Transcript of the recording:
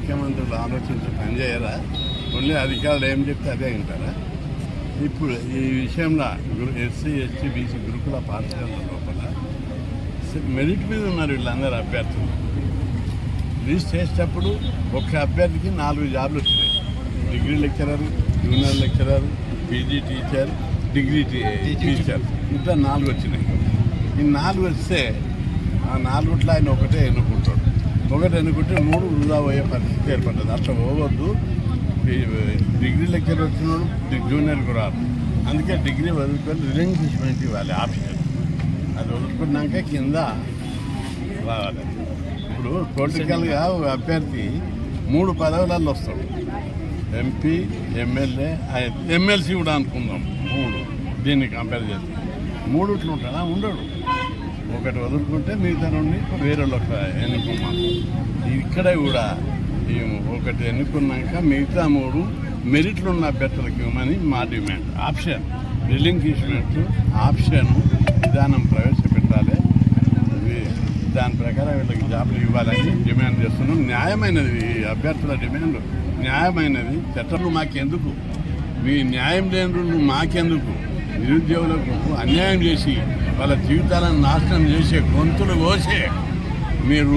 ముఖ్యమంత్రులు ఆలోచించి పనిచేయరా? ఓన్లీ అధికారులు ఏం చెప్తే అదే వింటారా? ఇప్పుడు ఈ విషయంలో ఎస్సీ ఎస్టీ బీసీ గురుకుల పాఠశాల లోపల మెరిట్ మీద ఉన్నారు వీళ్ళందరూ అభ్యర్థులు. లిస్ట్ చేసేటప్పుడు ఒక్క అభ్యర్థికి నాలుగు జాబ్లు వచ్చినాయి. Degree lecturer junior lecturer PG teacher degree teacher. ఇట్లా నాలుగు వచ్చినాయి. ఈ నాలుగు వస్తే ఆ నాలుగుట్లో ఆయన ఒకటే ఎన్నుకుంటాడు. ఒకటి అనుకుంటే మూడు వృధా అయ్యే పరిస్థితి ఏర్పడ్డది. అట్లా పోవద్దు. ఈ డిగ్రీ లెక్చర్ వచ్చిన జూనియర్ జూనియర్కి రాదు. అందుకే డిగ్రీ వదులుకొని రిలంక్విష్మెంట్ ఇవ్వాలి ఆప్షన్. అది వదులుకున్నాక కింద రావాలి. ఇప్పుడు పొలిటికల్గా ఒక అభ్యర్థి మూడు పదవులలో వస్తాడు. ఎంపీ ఎమ్మెల్యే ఎమ్మెల్సీ కూడా అనుకుందాం. మూడు దీన్ని కంపేర్ చేస్తే. మూడుట్లు ఉంటాడా? ఉండడు. ఒకటి వదులుకుంటే మిగతా నుండి వేరే వాళ్ళకి ఎన్నుకున్నాం. ఇక్కడ కూడా మేము ఒకటి ఎన్నుకున్నాక మిగతా మూడు మెరిట్లు ఉన్న అభ్యర్థులకు ఇవ్వమని మా డిమాండ్. ఆప్షన్ రిలింక్విష్మెంట్ ఆప్షన్ విధానం ప్రవేశపెట్టాలి. దాని ప్రకారం వీళ్ళకి జాబ్లు ఇవ్వాలని డిమాండ్ చేస్తున్నాం. న్యాయమైనది ఈ అభ్యర్థుల డిమాండ్. న్యాయమైనది. చట్టాలు మాకెందుకు? మీ న్యాయం లేని మాకెందుకు? నిరుద్యోగులకు అన్యాయం చేసి వాళ్ళ జీవితాలను నాశనం చేసే గొంతులు కోసే మీరు